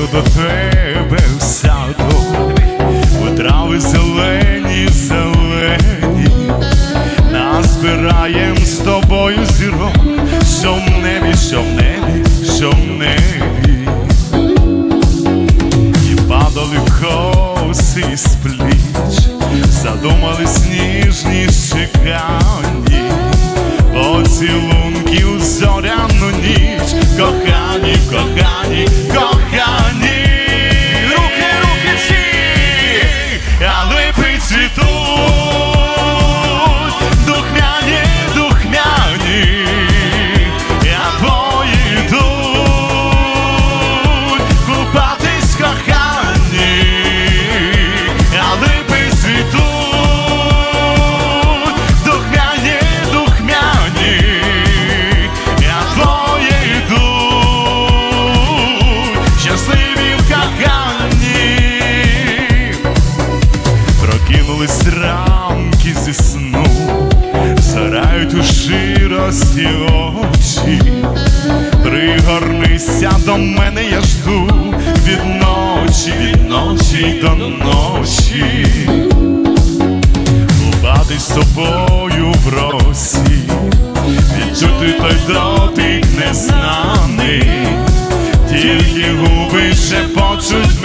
Прийду до тебе в саду, у трави зелені, зелені, назбираєм з тобою зірок, що в небі, що в небі, що в небі, і падали коси з пліч, задумали сніжні щекані, поцілунків зоряну ніч, кохані, кохані, кохані, ширості очі. Пригорнися до мене, я жду від ночі, від ночі до ночі. Купати з тобою в росі, відчути той дотик незнаний, тільки губи шепочуть